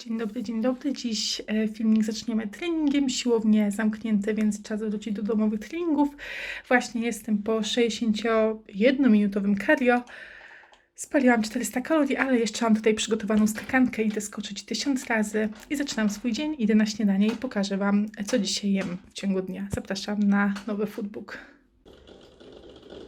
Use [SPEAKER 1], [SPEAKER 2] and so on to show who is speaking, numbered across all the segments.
[SPEAKER 1] Dzień dobry, dzień dobry. Dziś e, filmik zaczniemy treningiem. Siłownie zamknięte, więc czas wrócić do domowych treningów. Właśnie jestem po 61-minutowym cardio. Spaliłam 400 kalorii, ale jeszcze mam tutaj przygotowaną skakankę. Idę skoczyć 1000 razy i zaczynam swój dzień. Idę na śniadanie i pokażę Wam, co dzisiaj jem w ciągu dnia. Zapraszam na nowy foodbook.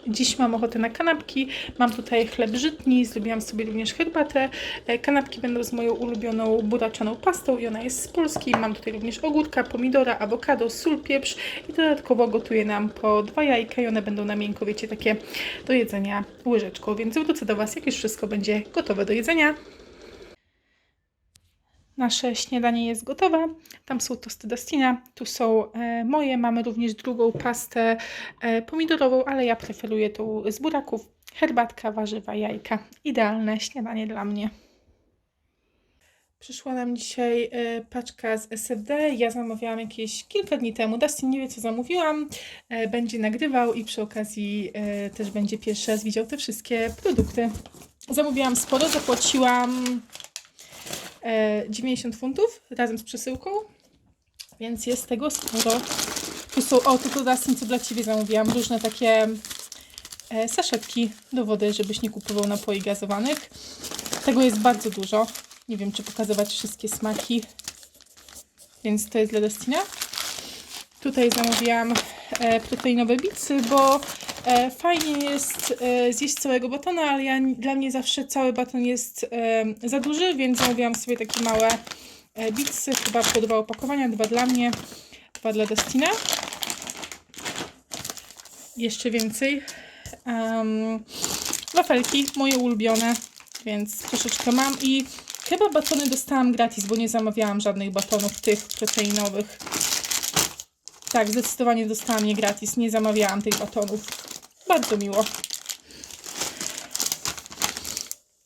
[SPEAKER 1] Dziś mam ochotę na kanapki. Mam tutaj chleb żytni, zrobiłam sobie również herbatę. E, Kanapki będą z moją ulubioną buraczaną pastą i ona jest z Polski. Mam tutaj również ogórka, pomidora, awokado, sól, pieprz i dodatkowo gotuję nam po dwa jajka i one będą na miękko, wiecie, takie do jedzenia łyżeczką. Więc wrócę do Was, jak już wszystko będzie gotowe do jedzenia. Nasze śniadanie jest gotowe. Tam są tosty Dustina, tu są e, moje. Mamy również drugą pastę e, pomidorową, ale ja preferuję tą z buraków. Herbatka, warzywa, jajka. Idealne śniadanie dla mnie. Przyszła nam dzisiaj e, paczka z SFD. Ja zamawiałam jakieś kilka dni temu. Dustin nie wie, co zamówiłam. E, będzie nagrywał i przy okazji e, też będzie pierwszy raz widział te wszystkie produkty. Zamówiłam sporo, zapłaciłam 90 funtów razem z przesyłką, więc jest tego sporo. Tu są, o, tu Dustin, co dla Ciebie zamówiłam, różne takie e, saszetki do wody, żebyś nie kupował napoi gazowanych. Tego jest bardzo dużo. Nie wiem, czy pokazywać wszystkie smaki, więc to jest dla Dustina. Tutaj zamówiłam e, proteinowe bicy, bo e, fajnie jest e, zjeść całego batona, ale ja, dla mnie zawsze cały baton jest e, za duży, więc zamówiłam sobie takie małe e, bicy, chyba po dwa opakowania, dwa dla mnie, dwa dla Destina. Jeszcze więcej. Um, wafelki, moje ulubione, więc troszeczkę mam i chyba batony dostałam gratis, bo nie zamawiałam żadnych batonów tych proteinowych. Tak, zdecydowanie dostałam je gratis. Nie zamawiałam tych batonów. Bardzo miło.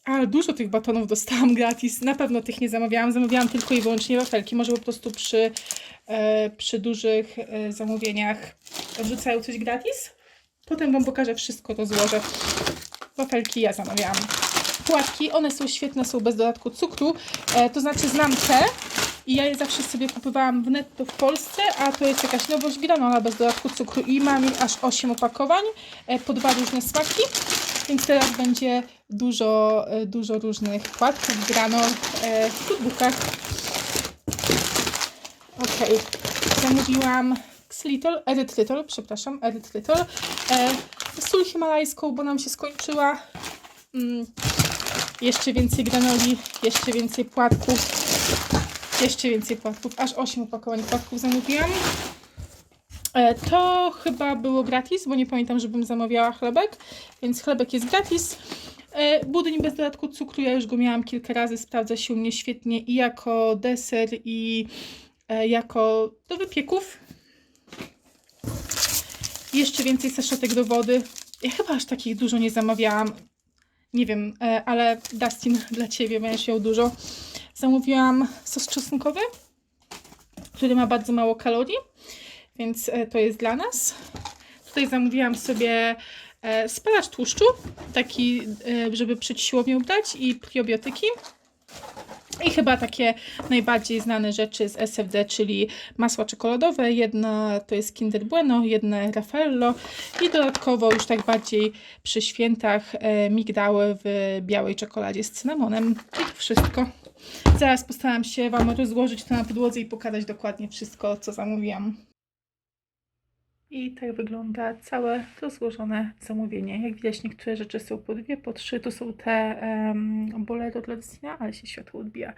[SPEAKER 1] Ale dużo tych batonów dostałam gratis. Na pewno tych nie zamawiałam. Zamawiałam tylko i wyłącznie wafelki. Może po prostu przy, e, przy dużych e, zamówieniach wrzucają coś gratis. Potem Wam pokażę wszystko, to złożę. Wafelki ja zamawiałam. Płatki, one są świetne, są bez dodatku cukru. E, to znaczy znam te, i ja je zawsze sobie kupowałam w netto w Polsce, a to jest jakaś nowość granola bez dodatku cukru i mam ich aż 8 opakowań e, po dwa różne smaki, więc teraz będzie dużo, e, dużo różnych płatków, granol e, w foodbookach. Ok, zamówiłam xylitol, erytrytol, przepraszam, erytrytol, sól himalajską, bo nam się skończyła. Mm, jeszcze więcej granoli, jeszcze więcej płatków. Jeszcze więcej płatków, aż 8 opakowań płatków zamówiłam. E, To chyba było gratis, bo nie pamiętam, żebym zamawiała chlebek, więc chlebek jest gratis. E, Budyń bez dodatku cukru, ja już go miałam kilka razy, sprawdza się u mnie świetnie i jako deser, i e, jako do wypieków. Jeszcze więcej saszetek do wody. Ja chyba aż takich dużo nie zamawiałam. Nie wiem, ale Dustin dla Ciebie będziesz miał dużo. Zamówiłam sos czosnkowy, który ma bardzo mało kalorii, więc e, to jest dla nas. Tutaj zamówiłam sobie e, spalacz tłuszczu, taki, e, żeby przed siłownią brać i probiotyki. I chyba takie najbardziej znane rzeczy z SFD, czyli masła czekoladowe. Jedna to jest Kinder Bueno, jedne Raffaello i dodatkowo już tak bardziej przy świętach e, migdały w białej czekoladzie z cynamonem. I to wszystko. Zaraz postaram się Wam rozłożyć to na podłodze i pokazać dokładnie wszystko, co zamówiłam. I tak wygląda całe rozłożone zamówienie. Jak widać, niektóre rzeczy są po dwie, po trzy. To są te um, bolero dla Dustina, ale się światło odbija.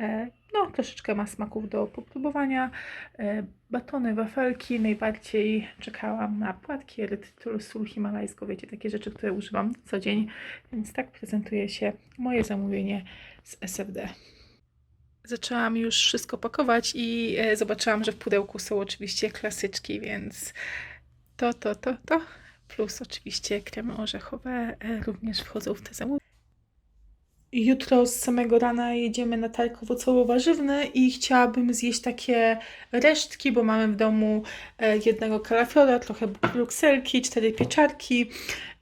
[SPEAKER 1] E, no, troszeczkę ma smaków do popróbowania. E, batony, wafelki. Najbardziej czekałam na płatki, erytrytul, sól himalajską. Wiecie, takie rzeczy, które używam co dzień. Więc tak prezentuje się moje zamówienie z SFD. Zaczęłam już wszystko pakować i e, zobaczyłam, że w pudełku są oczywiście klasyczki, więc to, to, to, to. Plus oczywiście kremy orzechowe e, również wchodzą w te zamówienia. Jutro z samego rana jedziemy na targ owocowo-warzywny i chciałabym zjeść takie resztki, bo mamy w domu e, jednego kalafiora, trochę brukselki, cztery pieczarki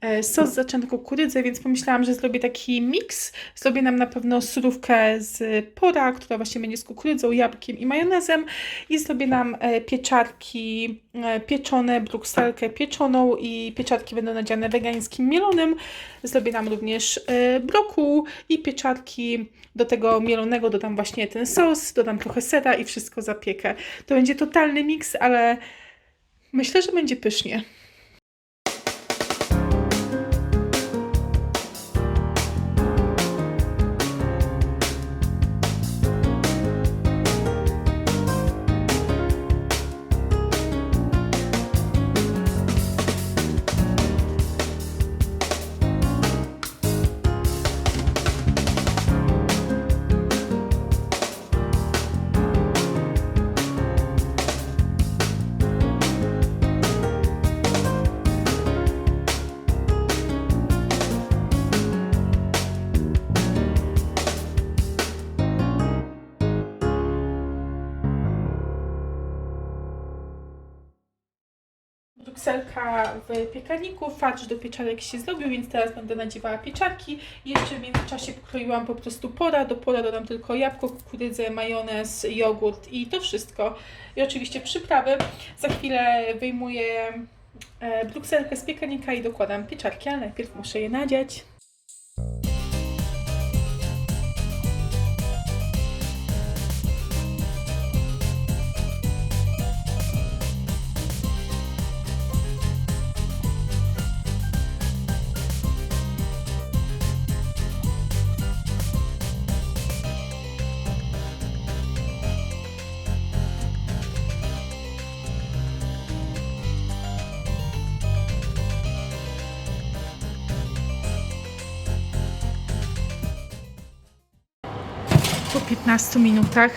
[SPEAKER 1] e, sos zaczęty kukurydzę, więc pomyślałam, że zrobię taki miks. Zrobię nam na pewno surówkę z pora, która właśnie będzie z kukurydzą, jabłkiem i majonezem i zrobię nam e, pieczarki pieczone, brukselkę pieczoną i pieczarki będą nadziane wegańskim mielonym. Zrobię nam również brokuł i pieczarki do tego mielonego dodam właśnie ten sos, dodam trochę sera i wszystko zapiekę. To będzie totalny miks, ale myślę, że będzie pysznie. Brukselka w piekarniku, farsz do pieczarek się zrobił, więc teraz będę nadziewała pieczarki. Jeszcze w międzyczasie pokroiłam po prostu pora, do pora dodam tylko jabłko, kukurydzę, majonez, jogurt i to wszystko. I oczywiście przyprawy. Za chwilę wyjmuję e, brukselkę z piekarnika i dokładam pieczarki, ale najpierw muszę je nadziać. 15 minutach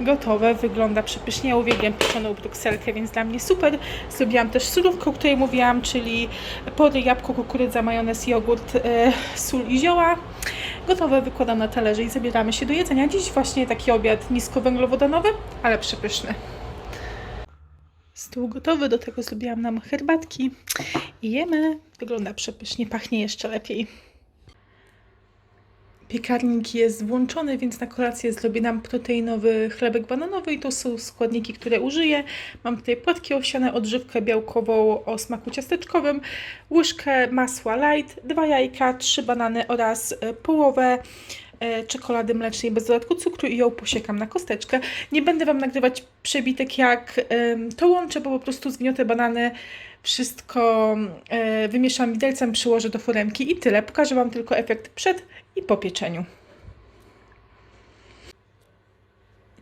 [SPEAKER 1] gotowe. Wygląda przepysznie. Ja uwielbiam pieczoną brukselkę, więc dla mnie super. Zrobiłam też surówkę, o której mówiłam, czyli pory, jabłko, kukurydza, majonez, jogurt, e, sól i zioła. Gotowe wykładam na talerze i zabieramy się do jedzenia. Dziś właśnie taki obiad niskowęglowodanowy, ale przepyszny. Stół gotowy, do tego zrobiłam nam herbatki i jemy. Wygląda przepysznie, pachnie jeszcze lepiej. Piekarnik jest włączony, więc na kolację zrobię nam proteinowy chlebek bananowy i to są składniki, które użyję. Mam tutaj płatki owsiane, odżywkę białkową o smaku ciasteczkowym, łyżkę masła light, dwa jajka, trzy banany oraz e, połowę e, czekolady mlecznej bez dodatku cukru i ją posiekam na kosteczkę. Nie będę Wam nagrywać przebitek jak to łączę, bo po prostu zgniotę banany, wszystko e, wymieszam widelcem, przyłożę do foremki i tyle. Pokażę Wam tylko efekt przed i po pieczeniu.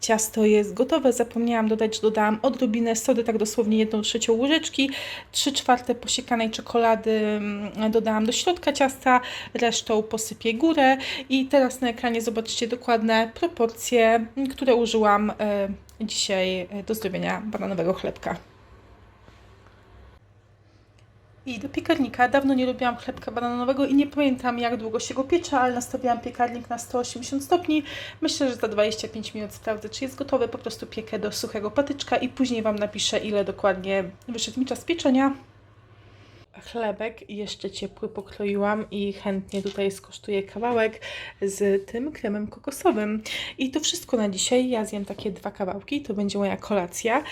[SPEAKER 1] Ciasto jest gotowe. Zapomniałam dodać, że dodałam odrobinę sody, tak dosłownie jedną trzecią łyżeczki. 3 czwarte posiekanej czekolady mm, dodałam do środka ciasta, resztą posypię górę. I teraz na ekranie zobaczycie dokładne proporcje, które użyłam e, dzisiaj do zrobienia bananowego chlebka. I do piekarnika. Dawno nie lubiłam chlebka bananowego i nie pamiętam jak długo się go piecze, ale nastawiłam piekarnik na 180 stopni. Myślę, że za 25 minut sprawdzę, czy jest gotowy. Po prostu piekę do suchego patyczka i później Wam napiszę, ile dokładnie wyszedł mi czas pieczenia. Chlebek jeszcze ciepły pokroiłam i chętnie tutaj skosztuję kawałek z tym kremem kokosowym. I to wszystko na dzisiaj. Ja zjem takie dwa kawałki, to będzie moja kolacja.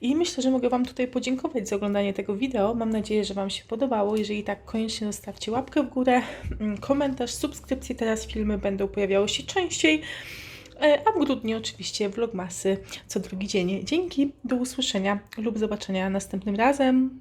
[SPEAKER 1] I myślę, że mogę Wam tutaj podziękować za oglądanie tego wideo. Mam nadzieję, że Wam się podobało. Jeżeli tak, koniecznie zostawcie łapkę w górę, mm, komentarz, subskrypcję. Teraz filmy będą pojawiały się częściej. E, A w grudniu oczywiście vlogmasy co drugi dzień. Dzięki, do usłyszenia lub zobaczenia następnym razem.